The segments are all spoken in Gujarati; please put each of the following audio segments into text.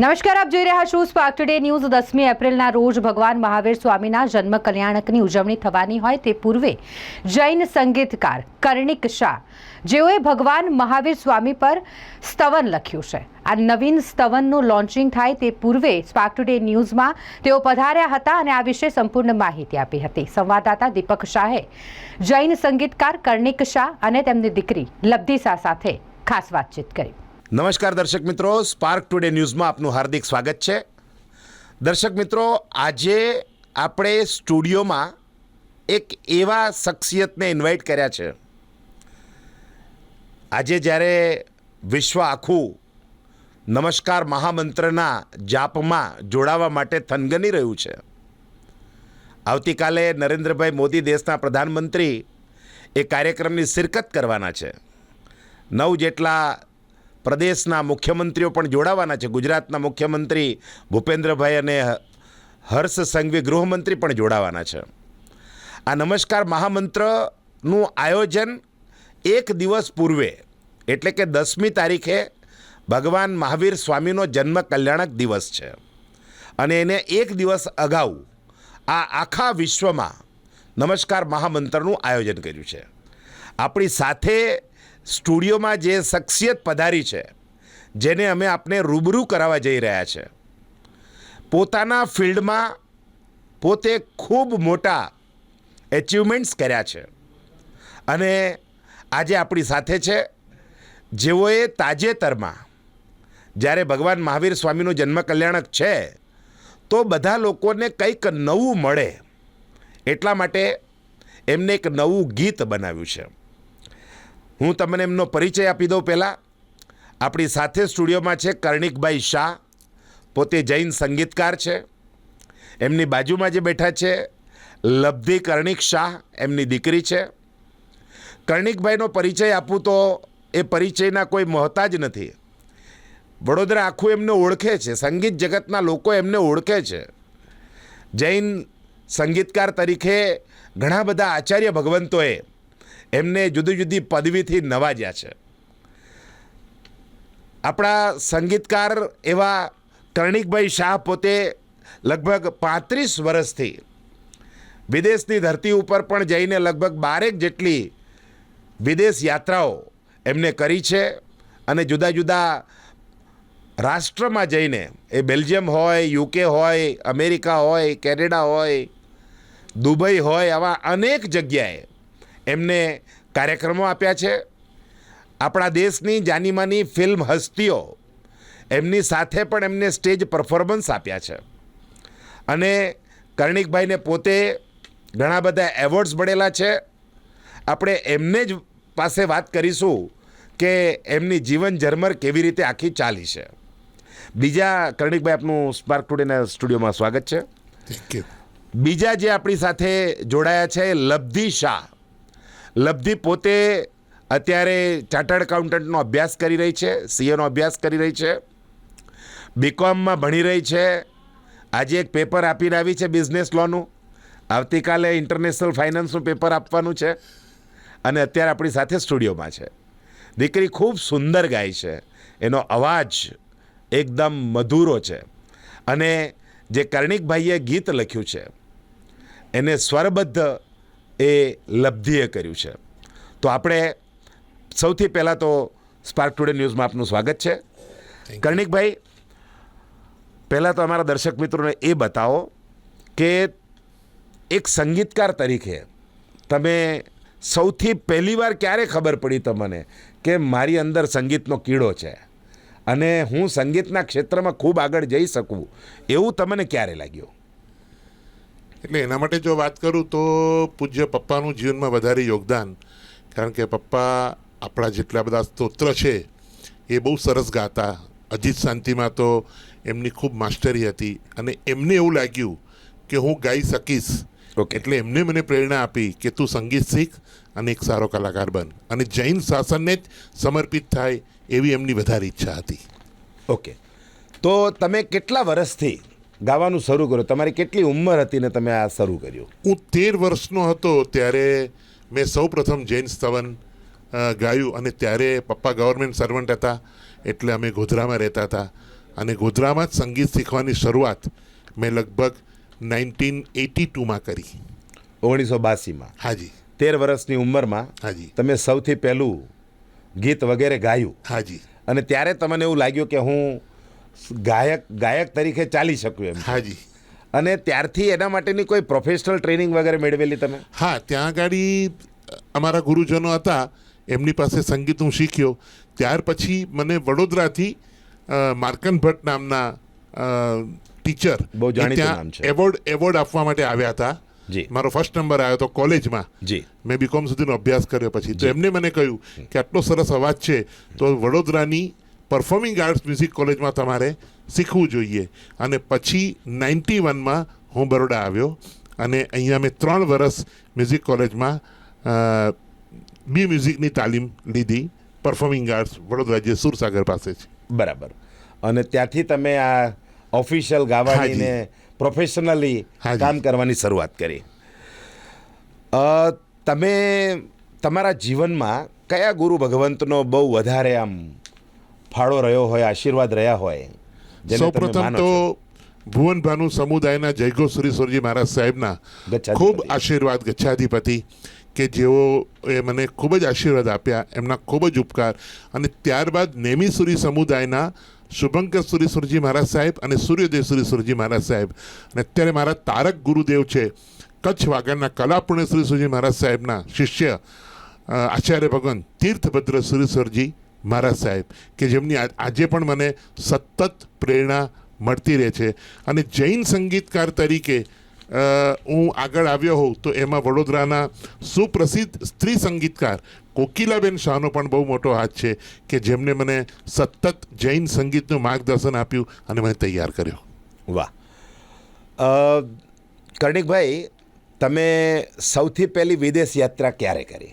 નમસ્કાર, આપ જોઈ રહ્યા છો સ્પાર્ક ટુડે ન્યૂઝ દસમી એપ્રિલના રોજ ભગવાન મહાવીર સ્વામીના જન્મ કલ્યાણકની ઉજવણી થવાની હોય તે પૂર્વે જૈન સંગીતકાર કર્ણિક શાહ જેઓએ ભગવાન મહાવીર સ્વામી પર સ્તવન લખ્યું છે. આ નવીન સ્તવનનું લોન્ચિંગ થાય તે પૂર્વે સ્પાર્ક ટુડે ન્યૂઝમાં તેઓ પધાર્યા હતા અને આ વિશે સંપૂર્ણ માહિતી આપી હતી. સંવાદદાતા દીપક શાહે જૈન સંગીતકાર કર્ણિક શાહ અને તેમની દીકરી લબ્ધિ સાથે ખાસ વાતચીત કરી. નમસ્કાર દર્શક મિત્રો સ્પાર્ક ટુડે ન્યૂઝમાં આપનું હાર્દિક સ્વાગત છે. દર્શક મિત્રો, આજે આપણે સ્ટુડિયોમાં એક એવા શખ્સિયતને ઇન્વાઇટ કર્યા છે. આજે જ્યારે વિશ્વ આખું નમસ્કાર મહામંત્રના જાપમાં જોડાવા માટે થનગની રહ્યું છે. આવતીકાલે નરેન્દ્રભાઈ મોદી દેશના પ્રધાનમંત્રી એ કાર્યક્રમની શિરકત કરવાના છે. નવ જેટલા પ્રદેશના મુખ્યમંત્રીઓ પણ જોડાવાના છે. ગુજરાતના મુખ્યમંત્રી ભૂપેન્દ્રભાઈ અને હર્ષ સંઘવી ગૃહમંત્રી પણ જોડાવાના છે. આ નમસ્કાર મહામંત્રનું આયોજન એક દિવસ પૂર્વે, એટલે કે દસમી તારીખે, ભગવાન મહાવીર સ્વામીનો જન્મ કલ્યાણક દિવસ છે. અને એને એક દિવસ અગાઉ આ આખા વિશ્વમાં નમસ્કાર મહામંત્રનું આયોજન કર્યું છે. આપણી સાથે સ્ટુડિયોમાં જે શખ્સિયત પધારી છે, જેને અમે આપને રૂબરૂ કરાવવા જઈ રહ્યા છે. પોતાના ફિલ્ડમાં પોતે ખૂબ મોટા એચિવમેન્ટ્સ કર્યા છે. અને આજે આપણી સાથે છે, જેઓએ તાજેતરમાં જ્યારે ભગવાન મહાવીર સ્વામીનું જન્મ કલ્યાણક છે, તો બધા લોકોને કંઈક નવું મળે એટલા માટે એમને એક નવું ગીત બનાવ્યું છે. હું તમને એમનો પરિચય આપી દઉં પહેલાં. આપણી સાથે સ્ટુડિયોમાં છે કર્ણિકભાઈ શાહ, પોતે જૈન સંગીતકાર છે. એમની બાજુમાં જે બેઠા છે, લબ્ધિ કર્ણિક શાહ, એમની દીકરી છે. કર્ણિકભાઈનો પરિચય આપું તો એ પરિચયના કોઈ મહતાજ નથી. વડોદરા આખું એમને ઓળખે છે, સંગીત જગતના લોકો એમને ઓળખે છે. જૈન સંગીતકાર તરીકે ઘણા બધા આચાર્ય ભગવંતોએ એમને જુદી જુદી પદવીથી નવાજ્યા છે. આપણા સંગીતકાર એવા કર્ણિકભાઈ શાહ પોતે લગભગ પાંત્રીસ વર્ષથી વિદેશની ધરતી ઉપર પણ જઈને લગભગ બારેક જેટલી વિદેશ યાત્રાઓ એમને કરી છે અને જુદા જુદા રાષ્ટ્રમાં જઈને એ બેલ્જિયમ હોય, યુકે હોય, અમેરિકા હોય, કેનેડા હોય, દુબઈ હોય, આવા અનેક જગ્યાએ એમને કાર્યક્રમો આપ્યા છે. આપણા દેશની જાનીમાની ફિલ્મ હસ્તીઓ એમની સાથે પણ એમને સ્ટેજ પરફોર્મન્સ આપ્યા છે. અને કર્ણિકભાઈને પોતે ઘણા બધા એવોર્ડ્સ મળેલા છે. આપણે એમને જ પાસે વાત કરીશું કે એમની જીવન ઝરમર કેવી રીતે આખી ચાલી છે. બીજા કર્ણિકભાઈ આપનું સ્પાર્ક ટુડેના સ્ટુડિયોમાં સ્વાગત છે. બીજા જે આપણી સાથે જોડાયા છે લબ્ધિ શાહ. લબ્ધિ પોતે અત્યારે ચાર્ટર્ડ એકાઉન્ટન્ટનો અભ્યાસ કરી રહી છે, સીએનો અભ્યાસ કરી રહી છે, બીકોમમાં ભણી રહી છે, આજે એક પેપર આપીને આવી છે બિઝનેસ લોનું. આવતીકાલે ઇન્ટરનેશનલ ફાઇનાન્સનું પેપર આપવાનું છે અને અત્યારે આપણી સાથે સ્ટુડિયોમાં છે. દીકરી ખૂબ સુંદર ગાય છે, એનો અવાજ એકદમ મધુરો છે અને જે કર્ણિકભાઈએ ગીત લખ્યું છે, એને સ્વરબદ્ધ એ લબ્ધિએ કર્યું છે. તો આપણે સૌથી પહેલાં તો સ્પાર્ક ટુડે ન્યૂઝમાં આપનું સ્વાગત છે. કર્ણિકભાઈ પહેલાં તો અમારા દર્શક મિત્રોને એ બતાવો કે એક સંગીતકાર તરીકે તમે સૌથી પહેલીવાર ક્યારે ખબર પડી તમને કે મારી અંદર સંગીતનો કીડો છે? અને હું સંગીતના ક્ષેત્રમાં ખૂબ આગળ જઈ શકું? એવું તમને ક્યારે લાગ્યું? એટલે એના માટે જો વાત કરું તો પૂજ્ય પપ્પાનું જીવનમાં વધારે યોગદાન. કારણ કે પપ્પા આપણા જેટલા બધા સ્તોત્ર છે એ બહુ સરસ ગાતા. અજીત શાંતિમાં તો એમની ખૂબ માસ્ટરી હતી અને એમને એવું લાગ્યું કે હું ગાઈ શકીશ. ઓકે. એટલે એમને મને પ્રેરણા આપી કે તું સંગીત શીખ અને એક સારો કલાકાર બન. અને જૈન શાસનને જ સમર્પિત થાય એવી એમની વધારે ઈચ્છા હતી. ઓકે તો તમે કેટલા વર્ષથી ગાવાનું શરૂ કર્યું. તમારી કેટલી ઉંમર હતી ને તમે આ શરૂ કર્યું? હું તેર વર્ષનો હતો ત્યારે મેં સૌ પ્રથમ જૈન સ્તવન ગાયું અને ત્યારે પપ્પા ગવર્મેન્ટ સર્વન્ટ હતા એટલે અમે ગોધરામાં રહેતા હતા. અને ગોધરામાં જ સંગીત શીખવાની શરૂઆત મેં લગભગ નાઇન્ટીન એટી ટુમાં કરી. ઓગણીસો બાસીમાં હાજી. તેર વર્ષની ઉંમરમાં હાજી. તમે સૌથી પહેલું ગીત વગેરે ગાયું. હાજી. અને ત્યારે તમને એવું લાગ્યું કે હું ગાયક ગાયક તરીકે ચાલી શકું એમ. હાજી. અને ત્યારથી એના માટેની કોઈ પ્રોફેશનલ ટ્રેનિંગ વગેરે મેળવેલી તમે? હા ત્યાં આગળ અમારા ગુરુજનો હતા. એમની પાસે સંગીત હું શીખ્યો. ત્યાર પછી મને વડોદરાથી માર્કન ભટ્ટ નામના ટીચર બહુ જાણીતું એવોર્ડ એવોર્ડ આપવા માટે આવ્યા હતા. જી. મારો ફર્સ્ટ નંબર આવ્યો હતો કોલેજમાં. જી. મેં બીકોમ સુધીનો અભ્યાસ કર્યો પછી. તો એમને મને કહ્યું કે આટલો સરસ અવાજ છે તો વડોદરાની પરફોર્મિંગ આર્ટ્સ મ્યુઝિક કોલેજમાં તમારે શીખવું જોઈએ. અને પછી નાઇન્ટી વનમાં હું બરોડા આવ્યો. અને અહીંયા મેં ત્રણ વર્ષ મ્યુઝિક કોલેજમાં બી મ્યુઝિકની તાલીમ લીધી. પરફોર્મિંગ આર્ટ્સ વડોદરા જે સુરસાગર પાસે છે. બરાબર. અને ત્યાંથી તમે આ ઓફિશિયલ ગાવાની. પ્રોફેશનલી. કામ કરવાની શરૂઆત કરી. તમે તમારા જીવનમાં કયા ગુરુ ભગવંતનો બહુ વધારે આમ ફાળો રહ્યો હોય આશીર્વાદ રહ્યા હોય સૌપ્રથમ તો ભુવન ભાનુ સમુદાયના જયગો શ્રી મહારાજ સાહેબના ખૂબ આશીર્વાદ ગચ્છાધિપતિ કે જેઓ એ મને ખૂબ જ આશીર્વાદ આપ્યા એમના ખૂબ જ ઉપકાર. અને ત્યારબાદ નેમિસુરી સમુદાયના શુભંકર સુરી સુરજી મહારાજ સાહેબ અને સૂર્યદેવ સુરી સુરજી મહારાજ સાહેબ. અને અત્યારે મારા તારક ગુરુદેવ છે કચ્છ વાગડના કલાપૂર્ણ શ્રી સુરજી મહારાજ સાહેબના શિષ્ય આચાર્ય ભગવાન તીર્થભદ્ર સુરેશ્વરજી. મહારાજ સાહેબ કે જેમની આજે પણ મને સતત પ્રેરણા મળતી રહે છે. અને જૈન સંગીતકાર તરીકે હું આગળ આવ્યો હોઉં તો એમાં વડોદરાના સુપ્રસિદ્ધ સ્ત્રી સંગીતકાર કોકિલાબેન શાહનો પણ બહુ મોટો હાથ છે કે જેમને મને સતત જૈન સંગીતનું માર્ગદર્શન આપ્યું અને મને તૈયાર કર્યો. વાહ. કર્ણિકભાઈ તમે સૌથી પહેલી વિદેશ યાત્રા ક્યારે કરી?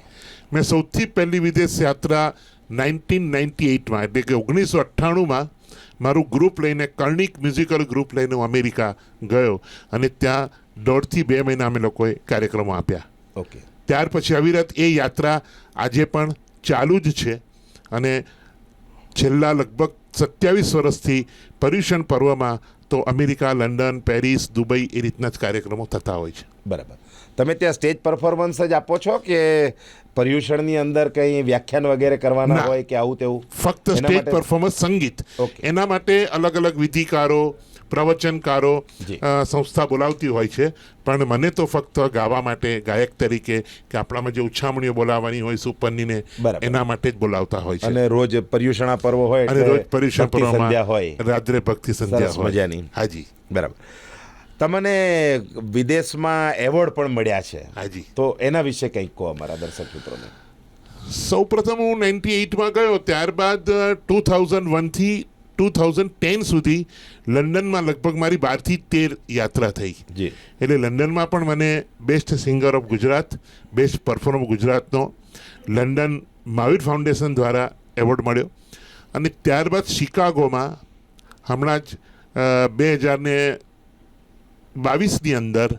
મેં સૌથી પહેલી વિદેશ યાત્રા નાઇન્ટીન નાઇન્ટી એઇટમાં એટલે કે ઓગણીસો અઠ્ઠાણુંમાં મારું ગ્રુપ લઈને કર્ણિક મ્યુઝિકલ ગ્રુપ લઈને હું અમેરિકા ગયો અને ત્યાં દોઢથી બે મહિના અમે લોકોએ કાર્યક્રમો આપ્યા. ઓકે. ત્યાર પછી અવિરત એ યાત્રા આજે પણ ચાલુ જ છે અને છેલ્લા લગભગ સત્યાવીસ વર્ષથી પર્યુષણ પર્વમાં તો અમેરિકા લંડન પેરિસ દુબઈ એ રીતના જ કાર્યક્રમો થતા હોય છે. બરાબર. તમે ત્યાં સ્ટેજ પરફોર્મન્સ જ આપો છો કે પર્યુષણની અંદર કંઈ વ્યાખ્યાન વગેરે કરવાના હોય કે આવું તેવું? ફક્ત સ્ટેજ પરફોર્મન્સ સંગીત. એના માટે અલગ અલગ વિધિકારો પ્રવચનકારો સંસ્થા બોલાવતી હોય છે. પણ મને તો ફક્ત ગાવા માટે ગાયક તરીકે કે આપણામાં જે ઉછામણીઓ બોલાવવાની હોય સુપરની ને એના માટે જ બોલાવતા હોય છે. અને રોજ પર્યુષણા પર્વ હોય અને રોજ પર્યુષણ પર્વમાં હોય. રાત્રે ભક્તિ સંધ્યા હોય. મજાની. હાજી બરાબર. તમને વિદેશમાં એવોર્ડ પણ મળ્યા છે. હાજી. તો એના વિશે કંઈક કહો અમારા દર્શક મિત્રોને. સૌ પ્રથમ હું નાઇન્ટી એઇટમાં ગયો ત્યારબાદ ટુ થાઉઝન્ડ વનથી ટુ થાઉઝન્ડ ટેન સુધી લંડનમાં લગભગ મારી બારથી તેર યાત્રા થઈ. જી. એટલે લંડનમાં પણ મને best singer of Gujarat best performer ગુજરાતનો લંડન મહાવીર ફાઉન્ડેશન દ્વારા એવોર્ડ મળ્યો. અને ત્યારબાદ શિકાગોમાં હમણાં જ બે હજારને બાવીસની અંદર.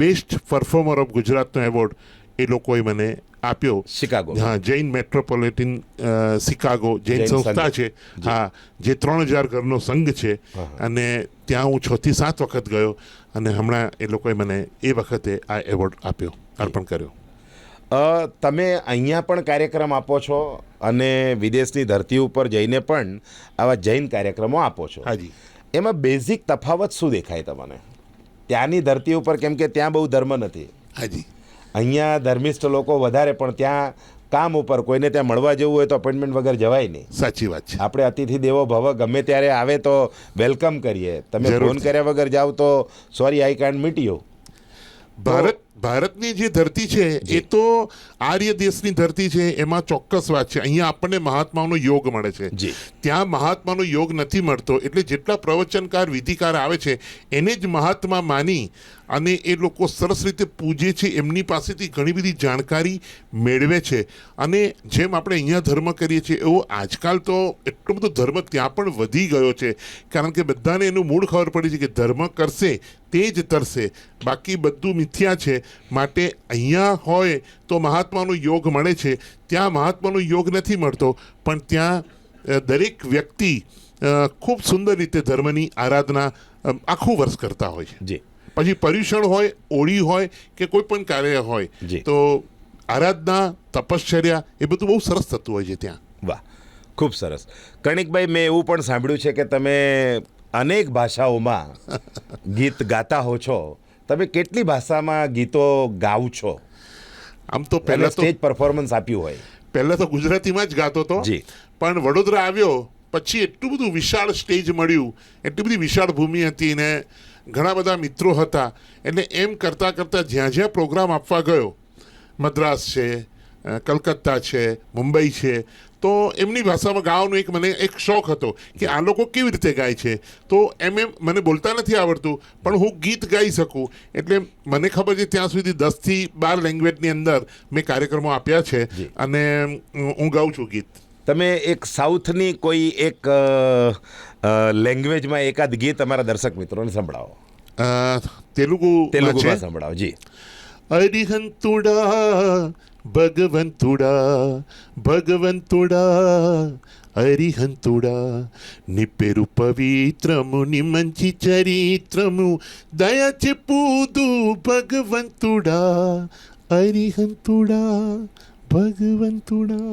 બેસ્ટ પરફોર્મર ઓફ ગુજરાતનો એવોર્ડ એ લોકોએ મને આપ્યો. શિકાગો. હા જૈન મેટ્રોપોલિટન શિકાગો જૈન જૈન સંસ્થા છે. હા જે ત્રણ હજાર ઘરનો સંઘ છે અને ત્યાં હું છ થી સાત વખત ગયો અને હમણાં એ લોકોએ મને એ વખતે આ એવોર્ડ આપ્યો અર્પણ કર્યો. તમે અહીંયા પણ કાર્યક્રમ આપો છો અને વિદેશની ધરતી ઉપર જઈને પણ આવા જૈન કાર્યક્રમો આપો છો. હાજી એમાં બેઝિક તફાવત શું દેખાય તમને? ત્યાંની ધરતી ઉપર કેમ કે ત્યાં બહુ ધર્મ નથી. હાજી. અહીંયા ધર્મિષ્ઠ લોકો વધારે પણ ત્યાં કામ ઉપર કોઈને ત્યાં મળવા જવું હોય તો અપોઇન્ટમેન્ટ વગર જવાય નહીં. સાચી વાત છે. આપણે અતિથિ દેવો ભવ ગમે ત્યારે આવે તો વેલકમ કરીએ. તમે. ફોન કર્યા વગર જાઓ તો sorry I can't meet you Bharat ભારતની જે ધરતી છે એ તો આર્ય દેશની ધરતી છે એમાં ચોક્કસ વાત છે. અહીંયા આપણને મહાત્માઓનો યોગ મળે છે. ત્યાં મહાત્માનો યોગ નથી મળતો એટલે જેટલા પ્રવચનકાર વિધિકાર આવે છે એને જ મહાત્મા માની અને એ લોકો સરસ રીતે પૂજે છે એમની પાસેથી ઘણી બધી જાણકારી મેળવે છે. અને જેમ આપણે અહીંયા ધર્મ કરીએ છીએ એવો આજકાલ તો એટલો બધો ધર્મ ત્યાં પણ વધી ગયો છે. કારણ કે બધાને એનું મૂળ ખબર પડી છે કે ધર્મ કરશે તે જ તરશે. બાકી બધું મિથ્યા છે. માટે અહીંયા હોય તો મહાત્માનો યોગ મળે છે. ત્યાં મહાત્માનો યોગ નથી મળતો પણ ત્યાં દરેક વ્યક્તિ ખૂબ સુંદર રીતે ધર્મની આરાધના આખું વર્ષ કરતા હોય છે. જી. પછી પર્યુષણ હોય ઓળી હોય કે કોઈ પણ કાર્ય હોય. તો આરાધના તપશ્ચર્યા એ બધું બહુ સરસ થતું હોય છે ત્યાં. વાહ ખૂબ સરસ. કણિકભાઈ મેં એવું પણ સાંભળ્યું છે કે તમે અનેક ભાષાઓમાં ગીત ગાતા હો છો. તમે કેટલી ભાષામાં ગીતો ગાવ છો? આમ તો પહેલા તો સ્ટેજ પરફોર્મન્સ આપ્યું હોય. પહેલા તો ગુજરાતીમાં જ ગાતો હતો. જી. પણ વડોદરા આવ્યો પછી એટલું બધું વિશાળ સ્ટેજ મળ્યું એટલી બધી વિશાળ ભૂમિ હતી ને ઘણા બધા મિત્રો હતા. એટલે એમ કરતાં કરતાં જ્યાં જ્યાં પ્રોગ્રામ આપવા ગયો મદ્રાસ છે કલકત્તા છે મુંબઈ છે. તો એમની ભાષામાં ગાવાનો એક મને એક શોખ હતો કે આ લોકો કેવી રીતે ગાય છે. તો એમ એમ મને બોલતા નથી આવડતું પણ હું ગીત ગાઈ શકું. એટલે મને ખબર છે ત્યાં સુધી દસથી બાર લેંગ્વેજની અંદર મેં કાર્યક્રમો આપ્યા છે અને હું ગાઉં છું ગીત. તમે એક સાઉથની કોઈ એક લેંગ્વેજમાં એકાદ ગીત તમારા દર્શક મિત્રોને સંભળાવો. તેલુગુ તેલુગુમાં સંભળાવો જી. અરિહંતુડા భగవంతుడా భగవంతుడా హరిహంతుడా నీ పేరు పవిత్రము నీ మంచి చరిత్రము దయ చెప్పుదు భగవంతుడా హరిహంతుడా ભગવંતુડા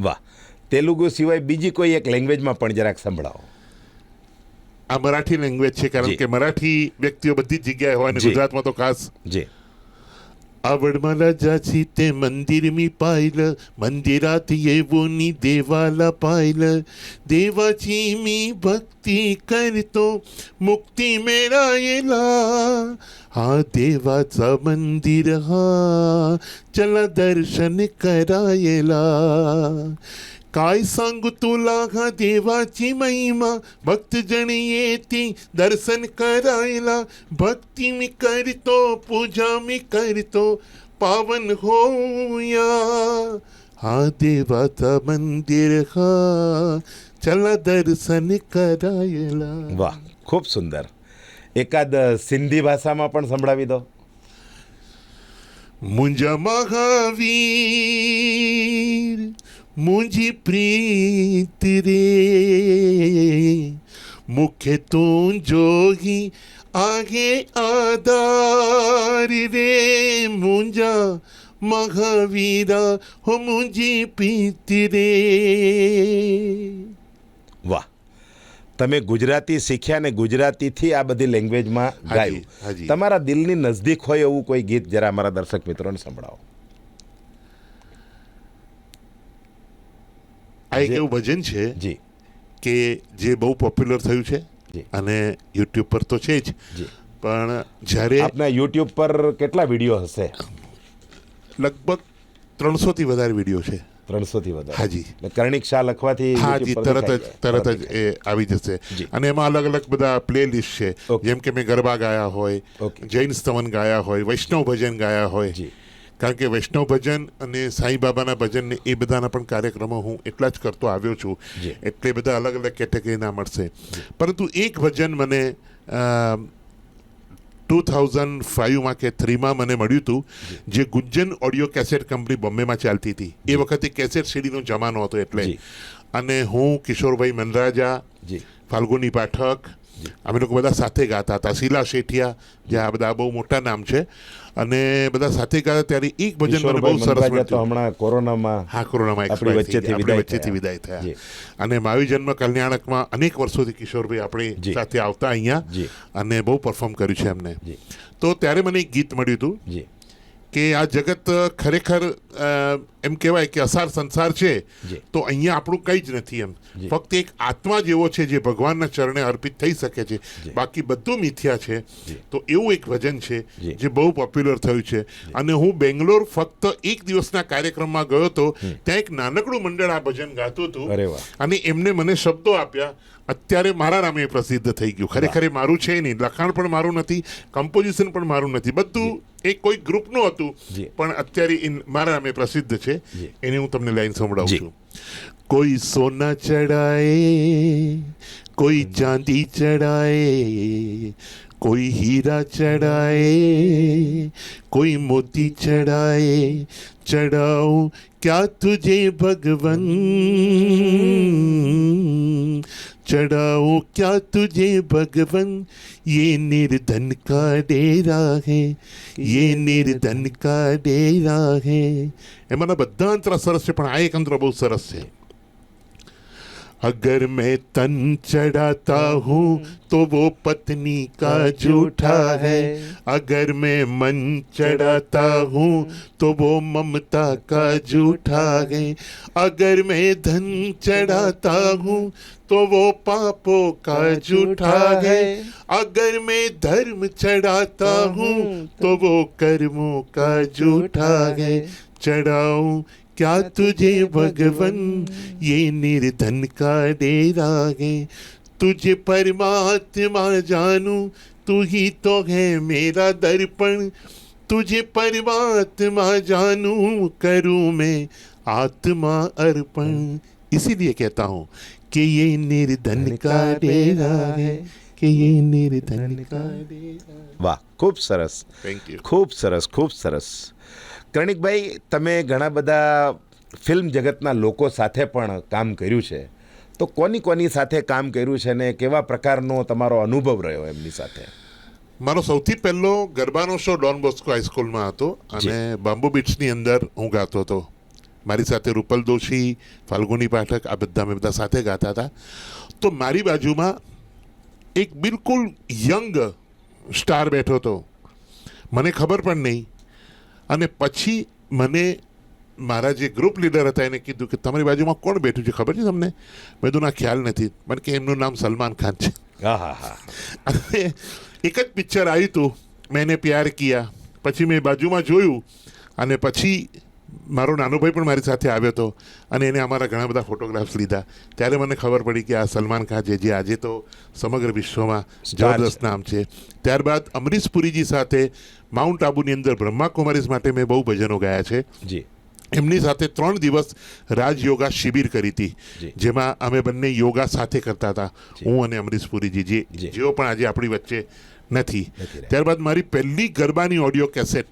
વાહ તેલુગુ સિવાય બીજી કોઈ એક લેંગ્વેજમાં પણ જરાક સંભળાવો આ મરાઠી લેંગ્વેજ છે કારણ જી. કે મરાઠી વ્યક્તિઓ બધી જ જગ્યાએ હોય અને જી. ગુજરાતમાં તો ખાસ જી आवड मला जाची ते मंदिर मी पाहिलं. मंदिरात येऊन देवाला पाहिलं. देवाची मी भक्ती करतो. मुक्ती मिळायला. हा देवाचा मंदिर हा. चला दर्शन करायला. काय सांगू तुला हा देवाची महिमा भक्तजण येते दर्शन करायला भक्ती मी करतो पूजा मी करतो पावन होऊया हा देवाचा मंदिर हा चला दर्शन करायला વાહ ખૂબ સુંદર એકાદ સિંધી ભાષામાં પણ સંભળાવી દો मुंजा महावीर मुंजी प्रीत रे मुख्य तू जोगी आगे आधार रे मुंजा महावीरा हो मुंजी प्रीत रे વાહ તમે ગુજરાતી શીખ્યા ને ગુજરાતીથી આ બધી લેંગ્વેજમાં હાજી, ગાયું હાજી. તમારા દિલની નજદીક હોય એવું કોઈ ગીત જરા અમારા દર્શક મિત્રોને સંભળાવો આ એક એવું ભજન છે જી. કે જે બહુ પોપ્યુલર થયું છે અને યુટ્યુબ પર તો છે જ. પણ જ્યારે આપના યુટ્યુબ પર કેટલા વીડિયો હશે? લગભગ ત્રણસોથી વધારે વીડિયો છે. ત્રણસો થી વધારે. હાજી. કર્ણિક શાહ લખવાથી હાજી તરત જ તરત જ એ આવી જશે. અને એમાં અલગ અલગ બધા પ્લે લિસ્ટ છે. જેમ કે મેં ગરબા ગાયા હોય જૈન સ્તવન ગાયા હોય વૈષ્ણવ ભજન ગાયા હોય. જી. કારણ કે વૈષ્ણવ ભજન અને સાંઈ બાબાના ભજન એ બધાના પણ કાર્યક્રમો હું એટલા જ કરતો આવ્યો છું. એટલે બધા અલગ અલગ કેટેગરીના મળશે. પરંતુ એક ભજન મને ટુ થાઉઝન્ડ ફાઇવમાં કે થ્રીમાં મને મળ્યું હતું જે. ગુંજન ઓડિયો કેસેટ કંપની બોમ્બેમાં ચાલતી હતી. એ વખતે કેસેટ સીડીનો જમાનો હતો એટલે. અને હું કિશોરભાઈ મનરાજા જી. ફાલ્ગુની પાઠક અમે લોકો બધા સાથે ગાતા હતા. શીલા શેઠિયા જે આ બધા બહુ મોટા નામ છે. અને બધા સાથે ગાતા ત્યારે એક ભજન મને બહુ સરસ તો હમણાં કોરોનામાં હા કોરોનામાં આપણી વચ્ચેથી વિદાય વચ્ચેથી વિદાય થયા. અને માવી જન્મ કલ્યાણકમાં અનેક વર્ષોથી કિશોરભાઈ આપણી સાથે આવતા અહીંયા અને બહુ પરફોર્મ કર્યું છે એમને. તો ત્યારે મને એક ગીત મળ્યું હતું. કે આ જગત ખરેખર એમ કહેવાય કે અસાર સંસાર છે તો અહીંયા આપણું કંઈ જ નથી એમ. ફક્ત એક આત્મા જેવો છે જે ભગવાનના ચરણે અર્પિત થઈ શકે છે. બાકી બધું મિથ્યા છે. તો એવું એક ભજન છે જે. બહુ પોપ્યુલર થયું છે. અને હું બેંગ્લોર ફક્ત એક દિવસના કાર્યક્રમમાં ગયો હતો ત્યાં એક નાનકડું મંડળ આ ભજન ગાતું હતું. અને એમને મને શબ્દો આપ્યા. અત્યારે મારા નામે પ્રસિદ્ધ થઈ ગયું. ખરેખર મારું છે નહીં. લખાણ પણ મારું નથી કમ્પોઝિશન પણ મારું નથી. બધું એ કોઈ ગ્રુપનું હતું પણ અત્યારે મારા નામે પ્રસિદ્ધ છે. એને હું તમને લાઈન સંભળાવું છું. કોઈ સોના ચડાય કોઈ ચાંદી ચડાય કોઈ હીરા ચડાય કોઈ મોતી ચડાય ચડાઉ ક્યાં તુજે ભગવન? चढ़ाओ क्या तुझे भगवन ये निर्धन का डेरा है ये निर्धन का डेરા હે એમાંના બધા અંતરા સરસ છે પણ આ એક અંતર બહુ સરસ છે अगर मैं तन चढ़ाता हूँ तो वो पत्नी का झूठा है। अगर मैं मन चढ़ाता हूँ तो वो ममता का झूठा है। अगर मैं धन चढ़ाता हूँ तो वो पापों का झूठा है। अगर मैं धर्म चढ़ाता हूँ तो वो कर्मों का झूठा है। चढ़ाऊं क्या तुझे भगवन ये निर्धन का डेरा है? तुझे परमात्मा जानू तू ही तो है मेरा दर्पण। तुझे परमात्मा जानू करूँ मैं आत्मा अर्पण। इसीलिए कहता हूँ कि ये निर्धन का डेरा है कि ये निर्धन का डेरा। वाह खूब सरस। थैंक यू खूब सरस खूब सरस। કર્ણિકભાઈ તમે ઘણા બધા ફિલ્મ જગતના લોકો સાથે પણ કામ કર્યું છે. તો કોની કોની સાથે કામ કર્યું છે ને કેવા પ્રકારનો તમારો અનુભવ રહ્યો એમની સાથે? મારો સૌથી પહેલો ગરબાનો શો ડોન બોસ્કો હાઈસ્કૂલમાં હતો અને બાંબુ બીચની અંદર હું ગાતો હતો. મારી સાથે રૂપલ દોશી ફાલ્ગુની પાઠક આ બધા અમે બધા સાથે ગાતા હતા. તો મારી બાજુમાં એક બિલકુલ યંગ સ્ટાર બેઠો હતો. મને ખબર પણ નહીં અને પછી મને મારા જે ગ્રુપ લીડર હતા એને કીધું કે તમારી બાજુમાં કોણ બેઠું છે ખબર છે તમને? મેં કીધું ના ખ્યાલ નથી. મને કે એમનું નામ સલમાન ખાન છે. હા હા હા. અને એક જ પિક્ચર આવ્યું હતું મેને પ્યાર કિયા. પછી મેં બાજુમાં જોયું અને પછી મારો નાનો ભાઈ પણ મારી સાથે આવ્યો હતો અને એને અમારા ઘણા બધા ફોટોગ્રાફ્સ લીધા. ત્યારે મને ખબર પડી કે આ સલમાન ખાન છે જે આજે તો સમગ્ર વિશ્વમાં જબરદસ્ત નામ છે. ત્યારબાદ અમરીશ પુરીજી સાથે માઉન્ટ આબુની અંદર બ્રહ્માકુમારીઝ માટે મેં બહુ ભજનો ગાયા છે. જી. એમની સાથે ત્રણ દિવસ રાજ યોગા શિબિર કરી હતી. જેમાં અમે બંને યોગા સાથે કરતા હતા. હું અને અમરીશ પુરીજી જે. જેઓ પણ આજે આપણી વચ્ચે નથી. નથી ત્યારબાદ મારી પહેલી ગરબાની ઓડિયો કેસેટ.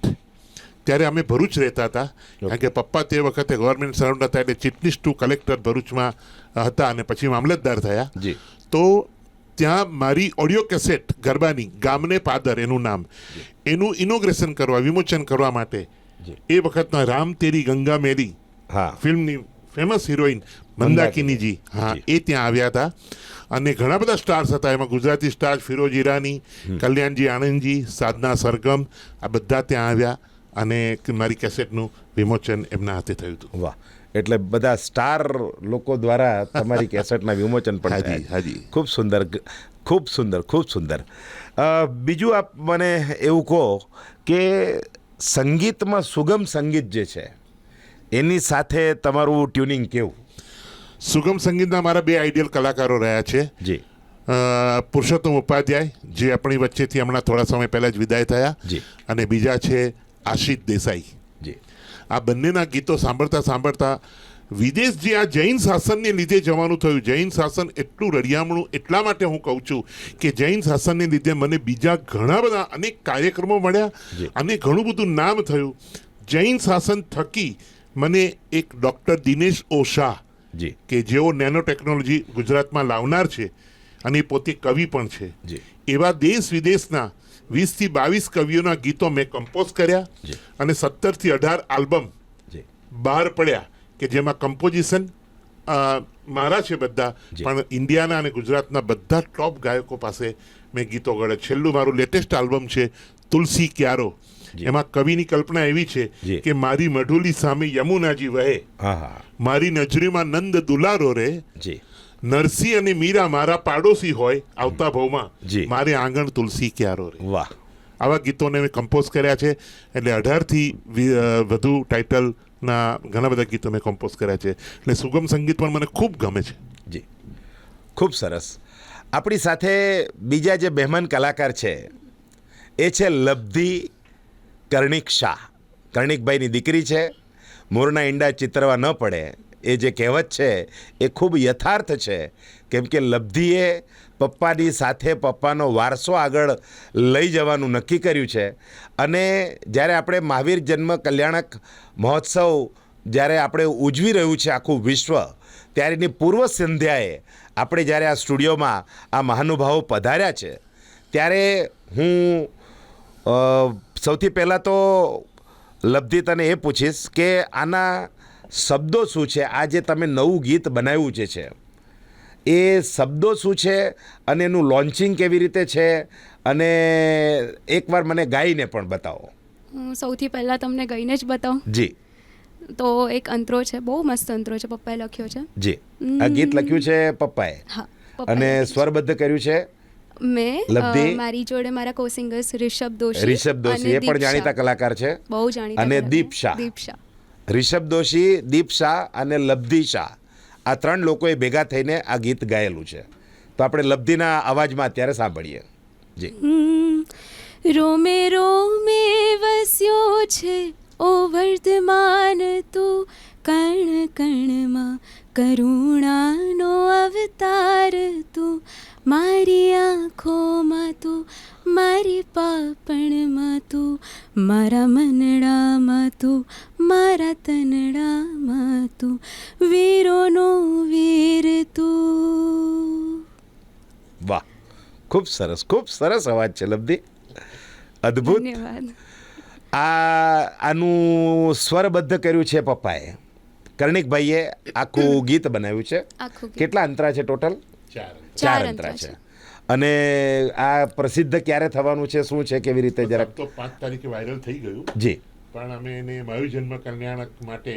ત્યારે અમે ભરૂચ રહેતા હતા. કારણ કે પપ્પા તે વખતે ગવર્મેન્ટ સરાઉન્ડ હતા એટલે ચીટનીસ ટુ કલેક્ટર ભરૂચમાં હતા અને પછી મામલતદાર થયા. તો ત્યાં મારી ઓડિયો કેસેટ ગરબાની ગામને પાદર એનું નામ. એનું ઇનોગ્રેશન કરવા વિમોચન કરવા માટે એ વખતના રામ તેરી ગંગા મેરી હા. ફિલ્મની ફેમસ હિરોઈન મંદાકિનીજી. હા એ ત્યાં આવ્યા હતા. અને ઘણા બધા સ્ટાર્સ હતા. એમાં ગુજરાતી સ્ટાર્સ ફિરોજ ઈરાની કલ્યાણજી આણંદજી સાધના સરગમ આ બધા ત્યાં આવ્યા. અને મારી કેસેટનું વિમોચન એમના હાથે થયું હતું. વાહ. એટલે બધા સ્ટાર લોકો દ્વારા તમારી કેસેટના વિમોચન પણ હાજી, હાજી. ખૂબ સુંદર ખૂબ સુંદર ખૂબ સુંદર. બીજું આપ મને એવું કહો કે સંગીતમાં સુગમ સંગીત જે છે એની સાથે તમારું ટ્યુનિંગ કેવું? સુગમ સંગીતના મારા બે આઈડિયલ કલાકારો રહ્યા છે. જી. પુરુષોત્તમ ઉપાધ્યાય જે આપણી વચ્ચેથી હમણાં થોડા સમય પહેલાં જ વિદાય થયા. જી. અને બીજા છે આશિત દેસાઈ. જી. આ બંનેના ગીતો સાંભળતા સાંભળતા વિદેશ જે આ જૈન શાસનને લીધે જવાનું થયું જૈન શાસન એટલું રળિયામણું એટલા માટે હું કહું છું કે જૈન શાસનને લીધે મને બીજા ઘણા બધા અનેક કાર્યક્રમો મળ્યા અને ઘણું બધું નામ થયું. જૈન શાસન થકી મને એક ડૉક્ટર દિનેશ ઓશા જે. કે જેઓ નેનો ટેકનોલોજી ગુજરાતમાં લાવનાર છે અને એ પોતે કવિ પણ છે. જી. એવા દેશ વિદેશના વીસથી બાવીસ કવિઓના ગીતો મેં કમ્પોઝ કર્યા અને સત્તરથી અઢાર આલ્બમ બહાર પડ્યા કે જેમાં કમ્પોઝિશન મારા છે બધા પણ ઇન્ડિયાના અને ગુજરાતના બધા ટોપ ગાયકો પાસે મેં ગીતો ગળે છેલ્લું મારું લેટેસ્ટ આલ્બમ છે તુલસી ક્યારો. એમાં કવિની કલ્પના એવી છે કે મારી મઢુલી સામે યમુનાજી વહે. મારી નજરીમાં નંદ દુલારો રે. જી. નરસિંહ અને મીરા મારા પાડોશી હોય આવતા ભાવમાં જી. મારે આંગણ તુલસી ક્યારો રે. વાહ. આવા ગીતોને મેં કમ્પોઝ કર્યા છે એટલે અઢારથી વધુ ટાઇટલના ઘણા બધા ગીતો મેં કમ્પોઝ કર્યા છે. એટલે સુગમ સંગીત પણ મને ખૂબ ગમે છે. જી. ખૂબ સરસ. આપણી સાથે બીજા જે મહેમાન કલાકાર છે એ છે લબ્ધિ કર્ણિક શાહ. કર્ણિકભાઈની દીકરી છે. મોરના ઈંડા ચિતરવા ન પડે. એ જે કહેવત છે, એ ખૂબ યથાર્થ છે. કેમ કે લબ્ધિએ પપ્પાની સાથે પપ્પાનો વારસો આગળ લઈ જવાનું નક્કી કર્યું છે. અને જ્યારે આપણે મહાવીર જન્મ કલ્યાણક મહોત્સવ જ્યારે આપણે ઉજવી રહ્યું છે આખું વિશ્વ, ત્યારેની પૂર્વ સંધ્યાએ આપણે જ્યારે આ સ્ટુડિયોમાં આ મહાનુભાવો પધાર્યા છે, ત્યારે હું સૌથી પહેલાં તો લબ્ધિ તને એ પૂછીશ કે આના શબ્દો શું છે? આ જે તમે નવું ગીત બનાવ્યું જે છે એ શબ્દો શું છે અને એનું લોન્ચિંગ કેવી રીતે છે? અને એકવાર મને ગાઈને પણ બતાવો. હું સૌથી પહેલાં તમને ગઈને જ બતાવું. જી. તો એક અંતરો છે બહુ મસ્ત અંતરો છે પપ્પાએ લખ્યો છે. જી. આ ગીત લખ્યું છે પપ્પાએ? અને સ્વરબદ્ધ કર્યું છે? મેં? મારી જોડે મારા કોસિંગર્સ રિષભ દોશી રિષભ દોશી એ પણ જાણીતા કલાકાર છે? બહુ જાણીતા અને દીપશા દીપ શાહ. દીપ શાહ રિષભ દોશી, દીપ શાહ અને લબ્ધી શાહ. આ ત્રણ લોકોએ ભેગા થઈને આ ગીત ગાયેલું છે. તો આપણે લબ્ધિના અવાજમાં અત્યારે સાંભળીએ. જી. રોમે રોમે વસ્યો છે, ઓ વર્ધમાન તું. કણ કણમાં કરુણાનો અવતાર તું. મારી સરસ ખૂબ સરસ અવાજ છે લબ્ધી અદ્ભુત આ આનું સ્વરબદ્ધ કર્યું છે પપ્પાએ. કર્ણિકભાઈએ આખું ગીત બનાવ્યું છે. કેટલા અંતરા છે ટોટલ? ચાર ચાર અંતરા છે. અને આ પ્રસિદ્ધ ક્યારે થવાનું છે? શું છે? કેવી રીતે જરાક? તો પાંચ તારીખે વાયરલ થઈ ગયું. જી. પણ અમે એને માયુ જન્મ કલ્યાણક માટે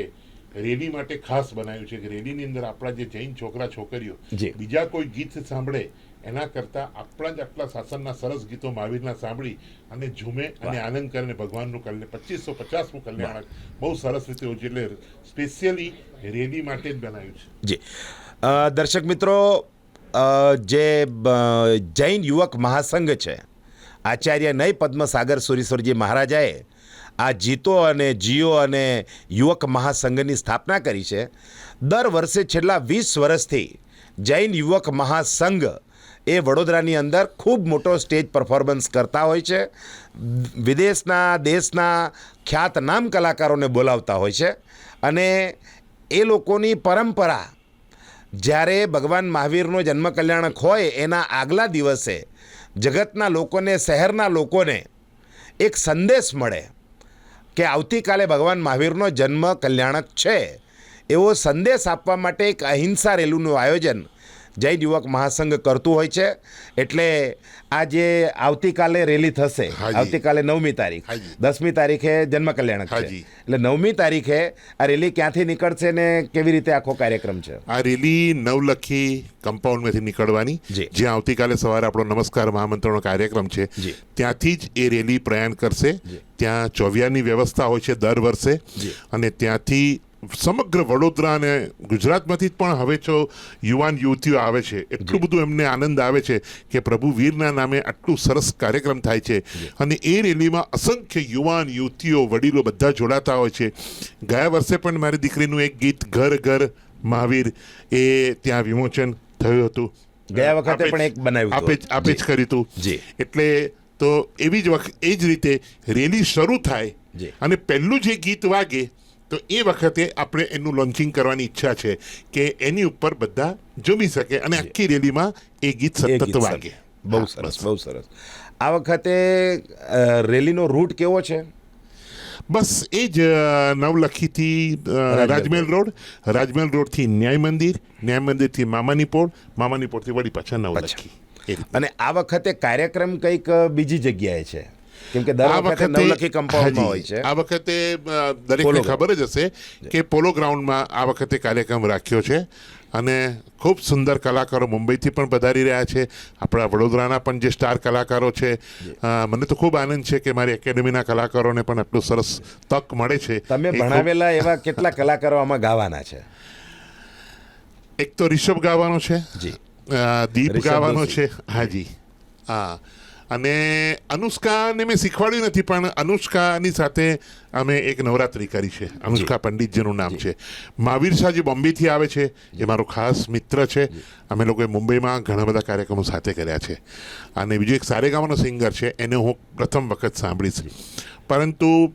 રેલી માટે ખાસ બનાવ્યું છે કે રેલીની અંદર આપણા જે જૈન છોકરા છોકરીઓ જી. બીજા કોઈ ગીત સાંભળે એના કરતાં આપણા જ આટલા શાસનના સરસ ગીતો મહાવીરના સાંભળી અને ઝૂમે અને આનંદ કરીને ભગવાનનું કલ્યાણ પચીસો પચાસમું કલ્યાણ બહુ સરસ રીતે ઉજવે એટલે સ્પેશિયલી રેલી માટે જ બનાવ્યું છે. જી. દર્શક મિત્રો જે જૈન યુવક મહાસંઘ છે આચાર્ય નય પદ્મસાગર સુરીશ્વરજી મહારાજાએ આ જીતો અને જીઓ અને યુવક મહાસંઘની સ્થાપના કરી છે. દર વર્ષે છેલ્લા વીસ વર્ષથી જૈન યુવક મહાસંઘ એ વડોદરાની અંદર ખૂબ મોટો સ્ટેજ પરફોર્મન્સ કરતા હોય છે. વિદેશના, દેશના ખ્યાતનામ કલાકારોને બોલાવતા હોય છે. અને એ લોકોની પરંપરા, જ્યારે ભગવાન મહાવીરનો જન્મ કલ્યાણક હોય એના આગલા દિવસે, જગતના લોકોને, શહેરના લોકોને એક સંદેશ મળે કે આવતીકાલે ભગવાન મહાવીરનો જન્મ કલ્યાણક છે. એવો સંદેશ આપવા માટે એક અહિંસા રેલીનું આયોજન જૈન યુવક મહાસંઘ કરતું હોય છે. એટલે આ જે આવતીકાલે રેલી થશે આવતીકાલે નવમી તારીખ. દસમી તારીખે જન્મ કલ્યાણક છે. એટલે નવમી તારીખે આ રેલી ક્યાંથી નીકળશે ને કેવી રીતે આખો કાર્યક્રમ છે? આ રેલી નવલખી કમ્પાઉન્ડમાંથી નીકળવાની. જી. જ્યાં આવતીકાલે સવારે આપણો નમસ્કાર મહામંત્રનો કાર્યક્રમ છે. ત્યાંથી જ એ રેલી પ્રયાણ કરશે. ત્યાં ચોવિયાની વ્યવસ્થા હોય છે દર વર્ષે. અને ત્યાંથી સમગ્ર વડોદરા અને ગુજરાતમાંથી પણ હવે જો યુવાન યુવતીઓ આવે છે એટલું બધું એમને આનંદ આવે છે કે પ્રભુ વીરના નામે આટલું સરસ કાર્યક્રમ થાય છે. અને એ રેલીમાં અસંખ્ય યુવાન યુવતીઓ વડીલો બધા જોડાતા હોય છે. ગયા વર્ષે પણ મારી દીકરીનું એક ગીત ઘર ઘર મહાવીર એ ત્યાં વિમોચન થયું હતું. ગયા વખતે પણ એક બનાવ્યું આપે આપે જ કર્યું હતું. એટલે તો એવી જ વખત એ જ રીતે રેલી શરૂ થાય. અને પહેલું જે ગીત વાગે તો એ વખતે આપણે એનું લોન્ચિંગ કરવાની ઈચ્છા છે કે એની ઉપર બધા જમી શકે અને આખી રેલીમાં એ ગીત સતત વાગે. બહુ સરસ બહુ સરસ. આ વખતે રેલીનો રૂટ કેવો છે? બસ એ જ નવલખીથી રાજમહેલ રોડ રાજમહેલ રોડથી ન્યાય મંદિર ન્યાય મંદિરથી મામાની પોળ મામાની પોળથી વળી પાછા નવલખી. અને આ વખતે કાર્યક્રમ કંઈક બીજી જગ્યાએ છે? કેમ કે દર વખતે નવલખી કમ્પાઉન્ડમાં હોય છે. આ વખતે દરેકને. ખબર જ હશે કે પોલો ગ્રાઉન્ડમાં આ વખતે કાર્યક્રમ રાખ્યો છે અને ખૂબ સુંદર કલાકારો મુંબઈથી પણ પધારી રહ્યા છે. આપણા વડોદરાના પણ જે સ્ટાર કલાકારો છે મને તો ખૂબ આનંદ છે કે મારી એકેડેમીના કલાકારોને પણ આટલું સરસ તક મળે છે. તમે ભણાવેલા એવા કેટલા કલાકારો આમાં ગાવાના છે? એક તો રિષભ ગાવાનો છે જી. દીપ ગાવાનો છે હાજી. હા. અને અનુષ્કાને મેં શીખવાડ્યું નથી પણ અનુષ્કાની સાથે અમે એક નવરાત્રી કરી છે. અનુષ્કા પંડિતજીનું નામ છે. મહાવીર શાહ જે બોમ્બેથી આવે છે. એ મારો ખાસ મિત્ર છે. અમે લોકોએ મુંબઈમાં ઘણા બધા કાર્યક્રમો સાથે કર્યા છે. અને બીજો એક સારેગામાનો સિંગર છે એને હું પ્રથમ વખત સાંભળીશ. પરંતુ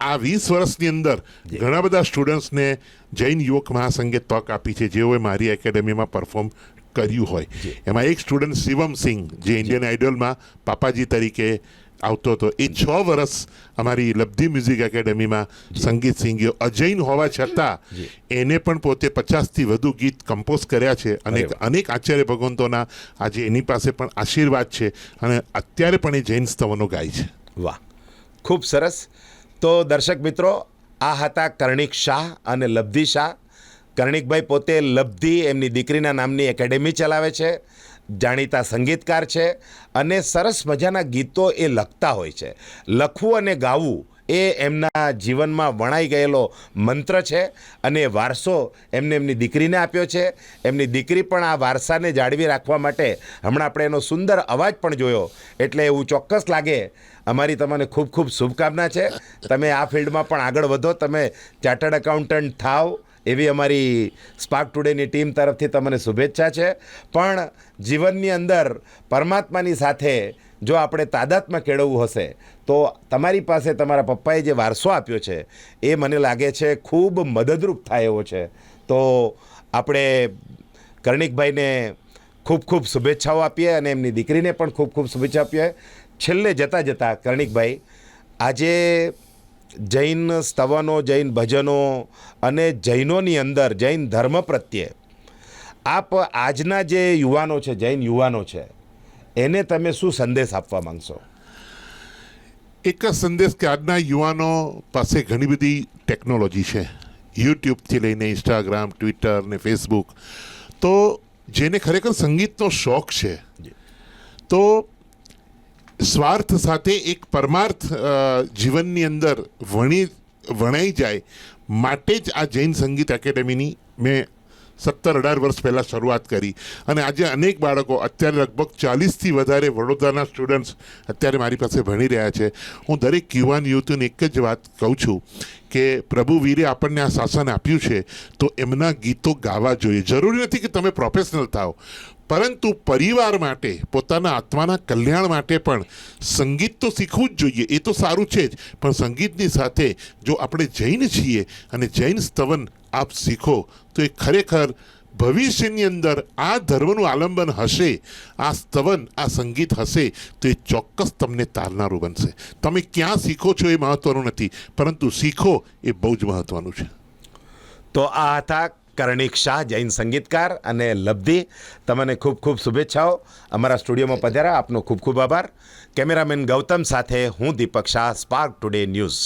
આ વીસ વર્ષની અંદર ઘણા બધા સ્ટુડન્ટ્સને જૈન યુવક મહાસંઘે તક આપી છે. જેઓએ મારી એકેડેમીમાં પરફોર્મ કર્યું હોય. એમાં એક સ્ટુડન્ટ શિવમ સિંહ જે ઇન્ડિયન આઇડલમાં પાપાજી તરીકે આવતો હતો. એ છ વર્ષ અમારી લબ્ધિ મ્યુઝિક એકેડેમીમાં સંગીત સિંગ્યો અજૈન હોવા છતાં એને પણ પોતે પચાસથી વધુ ગીત કમ્પોઝ કર્યા છે. અને અનેક આચાર્ય ભગવંતોના આજે એની પાસે પણ આશીર્વાદ છે અને અત્યારે પણ એ જૈન સ્તવનો ગાય છે. વાહ. ખૂબ સરસ. તો દર્શક મિત્રો આ હતા કર્ણિક શાહ અને લબ્ધિ શાહ. કર્ણિકભાઈ પોતે લબ્ધિ એમની દીકરીના નામની એકેડેમી ચલાવે છે, જાણીતા સંગીતકાર છે અને સરસ મજાના ગીતો એ લખતા હોય છે. લખવું અને ગાવું એ એમના જીવનમાં વણાઈ ગયેલો મંત્ર છે અને વારસો એમને એમની દીકરીને આપ્યો છે. એમની દીકરી પણ આ વારસાને જાળવી રાખવા માટે હમણાં આપણે એનો સુંદર અવાજ પણ જોયો. એટલે એવું ચોક્કસ લાગે. અમારી તમને ખૂબ ખૂબ શુભકામના છે. તમે આ ફિલ્ડમાં પણ આગળ વધો. તમે ચાર્ટર્ડ એકાઉન્ટન્ટ થાવ. એવી અમારી સ્પાર્ક ટુડેની ટીમ તરફથી તમને શુભેચ્છા છે. પણ જીવનની અંદર પરમાત્માની સાથે જો આપણે તાદાત્મ્ય કેળવવું હશે, તો તમારી પાસે તમારા પપ્પાએ જે વારસો આપ્યો છે, એ મને લાગે છે ખૂબ મદદરૂપ થાય એવો છે. તો આપણે કર્ણિકભાઈને ખૂબ ખૂબ શુભેચ્છાઓ આપીએ અને એમની દીકરીને પણ ખૂબ ખૂબ શુભેચ્છા આપીએ. છેલ્લે જતાં જતાં કર્ણિકભાઈ, આજે જૈન સ્તવનો જૈન ભજનો અને જૈનોની અંદર જૈન ધર્મ પ્રત્યે આપ આજના જે યુવાનો છે જૈન યુવાનો છે એને તમે શું સંદેશ આપવા માંગશો? એક જ સંદેશ કે આજના યુવાનો પાસે ઘણી બધી ટેકનોલોજી છે. યુટ્યુબથી લઈને ઇન્સ્ટાગ્રામ ટ્વિટર ને ફેસબુક. તો જેને ખરેખર સંગીતનો શોખ છે તો સ્વાર્થ સાથે એક પરમાર્થ જીવનની અંદર વણી, વણાઈ જાય માટે જ આ જૈન સંગીત એકેડેમીની મેં સત્તર અઢાર વર્ષ પહેલાં શરૂઆત કરી. અને આજે અનેક બાળકો, અત્યારે લગભગ ચાલીસથી વધારે વડોદરાના સ્ટુડન્ટ્સ અત્યારે મારી પાસે ભણી રહ્યા છે. હું દરેક યુવાન યુવતીને એક જ વાત કહું છું કે પ્રભુ વીરે આપણને આ શાસન આપ્યું છે, તો એમના ગીતો ગાવા જોઈએ. જરૂરી નથી કે તમે પ્રોફેશનલ થાઓ. પરંતુ પરિવાર માટે, પોતાના આત્માના કલ્યાણ માટે પણ સંગીત તો શીખવું જ જોઈએ, એ તો સારું છે જ. પણ સંગીતની સાથે જો આપણે જૈન છીએ અને જૈન સ્તવન આપ શીખો, તો એ ખરેખર ભવિષ્યની અંદર આ ધર્મનું આલંબન હશે, આ સ્તવન, આ સંગીત હશે, તો એ ચોક્કસ તમને તારનારું બનશે. તમે ક્યાં શીખો છો એ મહત્વનું નથી, પરંતુ શીખો એ બહુ જ મહત્વનું છે. તો આ હતા કર્ણિક શાહ, જૈન સંગીતકાર અને લબ્ધિ. તમને ખૂબ ખૂબ શુભેચ્છાઓ. અમારા સ્ટુડિયોમાં પધાર્યા આપનો ખૂબ ખૂબ આભાર. કેમેરામેન ગૌતમ સાથે હું Deepak Shah spark today news